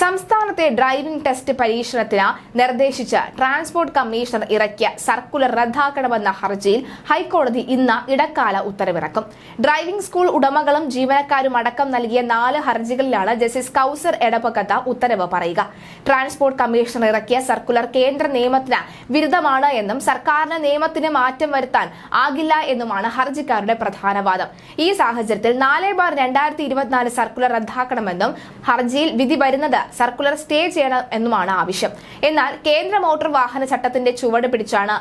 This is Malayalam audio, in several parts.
സംസ്ഥാനത്തെ ഡ്രൈവിംഗ് ടെസ്റ്റ് പരീക്ഷണത്തിന് നിർദ്ദേശിച്ച ട്രാൻസ്പോർട്ട് കമ്മീഷണർ ഇറക്കിയ സർക്കുലർ റദ്ദാക്കണമെന്ന ഹർജിയിൽ ഹൈക്കോടതി ഇന്ന് ഇടക്കാല ഉത്തരവിറക്കും. ഡ്രൈവിംഗ് സ്കൂൾ ഉടമകളും ജീവനക്കാരും അടക്കം നൽകിയ നാല് ഹർജികളിലാണ് ജസ്റ്റിസ് കൌസർ എടപ്പക്കത്ത ഉത്തരവ് പറയുക. ട്രാൻസ്പോർട്ട് കമ്മീഷണർ ഇറക്കിയ സർക്കുലർ കേന്ദ്ര നിയമത്തിന് വിരുദ്ധമാണ് എന്നും സർക്കാരിന് നിയമത്തിന് മാറ്റം വരുത്താൻ ആകില്ല എന്നുമാണ് ഹർജിക്കാരുടെ പ്രധാന വാദം. ഈ സാഹചര്യത്തിൽ നാല് ബാർ രണ്ടായിരത്തി ഇരുപത്തിനാല് സർക്കുലർ റദ്ദാക്കണമെന്നും ഹർജിയിൽ വിധി വരുന്നത് സർക്കുലർ സ്റ്റേ ചെയ്യണം എന്നുമാണ് ആവശ്യം. എന്നാൽ കേന്ദ്ര മോട്ടോർ വാഹന ചട്ടത്തിന്റെ ചുവട് പിടിച്ചാണ്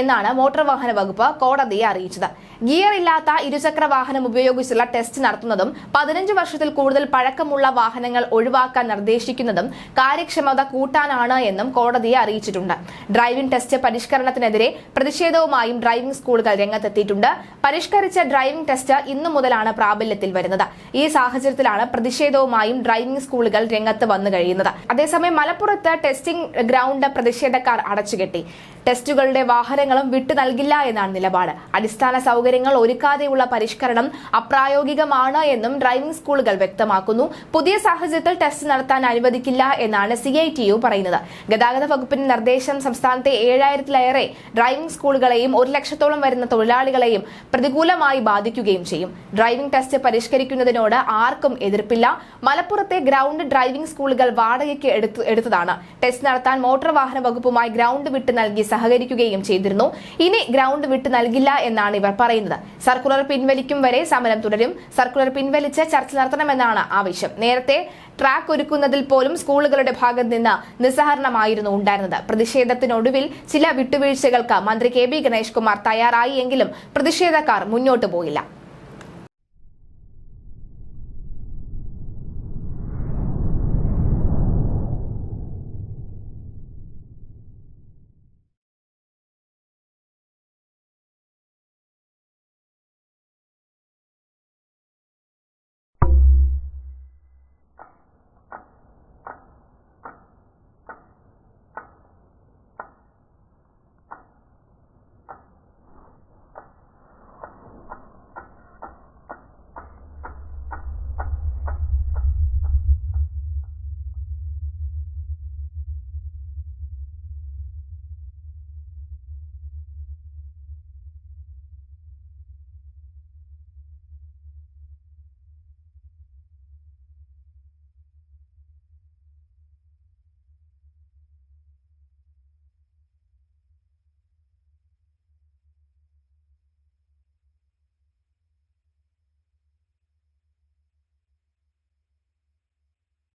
എന്നാണ് മോട്ടോർ വാഹന വകുപ്പ് കോടതിയെ അറിയിച്ചത്. ഗിയർ ഇല്ലാത്ത ഇരുചക്ര വാഹനം ഉപയോഗിച്ചുള്ള ടെസ്റ്റ് നടത്തുന്നതും പതിനഞ്ച് വർഷത്തിൽ കൂടുതൽ പഴക്കമുള്ള വാഹനങ്ങൾ ഒഴിവാക്കാൻ നിർദ്ദേശിക്കുന്നതും കാര്യക്ഷമത കൂട്ടാനാണ് എന്നും കോടതിയെ അറിയിച്ചിട്ടുണ്ട്. ഡ്രൈവിംഗ് ടെസ്റ്റ് പരിഷ്കരണത്തിനെതിരെ പ്രതിഷേധവുമായും ഡ്രൈവിംഗ് സ്കൂളുകൾ രംഗത്തെത്തിയിട്ടുണ്ട്. പരിഷ്കരിച്ച ഡ്രൈവിംഗ് ടെസ്റ്റ് ഇന്നു മുതലാണ് പ്രാബല്യത്തിൽ വരുന്നത്. ഈ സാഹചര്യത്തിലാണ് പ്രതിഷേധവുമായും ഡ്രൈവിംഗ് സ്കൂളുകൾ രംഗത്ത് വന്നു കഴിയുന്നത്. അതേസമയം മലപ്പുറത്ത് ടെസ്റ്റിംഗ് ഗ്രൗണ്ട് പ്രതിഷേധക്കാർ അടച്ചുകെട്ടി. ടെസ്റ്റുകളുടെ വാഹനങ്ങളും വിട്ടു നൽകില്ല എന്നാണ് നിലപാട്. അടിസ്ഥാന സൗകര്യങ്ങൾ ഒരുക്കാതെയുള്ള പരിഷ്കരണം അപ്രായോഗികമാണ് എന്നും ഡ്രൈവിംഗ് സ്കൂളുകൾ വ്യക്തമാക്കുന്നു. പുതിയ സാഹചര്യത്തിൽ ടെസ്റ്റ് നടത്താൻ അനുവദിക്കില്ല എന്നാണ് സി ഐ ടി യു പറയുന്നത്. ഗതാഗത വകുപ്പിന്റെ നിർദ്ദേശം സംസ്ഥാനത്തെ ഏഴായിരത്തിലേറെ ഡ്രൈവിംഗ് സ്കൂളുകളെയും ഒരു ലക്ഷത്തോളം വരുന്ന തൊഴിലാളികളെയും പ്രതികൂലമായി ബാധിക്കുകയും ചെയ്യും. ഡ്രൈവിംഗ് ടെസ്റ്റ് പരിഷ്കരിക്കുന്നതിനോട് ആർക്കും എതിർപ്പില്ല. മലപ്പുറത്തെ ഗ്രൗണ്ട് ഡ്രൈവിംഗ് സ്കൂളുകൾ വാടകയ്ക്ക് എടുത്തതാണ്. ടെസ്റ്റ് നടത്താൻ മോട്ടോർ വാഹന വകുപ്പുമായി ഗ്രൗണ്ട് വിട്ട് നൽകി സഹകരിക്കുകയും ചെയ്തിരുന്നു. ഇനി ഗ്രൗണ്ട് വിട്ട് നൽകില്ല എന്നാണ് ഇവർ പറയുന്നത്. സർക്കുലർ പിൻവലിക്കും വരെ സമരം തുടരും. സർക്കുലർ പിൻവലിച്ച് ചർച്ച നടത്തണമെന്നാണ് ആവശ്യം. നേരത്തെ ട്രാക്ക് ഒരുക്കുന്നതിൽ പോലും സ്കൂളുകളുടെ ഭാഗത്ത് നിന്ന് നിസ്സഹരണമായിരുന്നു ഉണ്ടായിരുന്നത്. പ്രതിഷേധത്തിനൊടുവിൽ ചില വിട്ടുവീഴ്ചകൾക്ക് മന്ത്രി കെ ബി ഗണേഷ് കുമാർ തയ്യാറായി എങ്കിലും പ്രതിഷേധക്കാർ മുന്നോട്ടു പോയില്ല.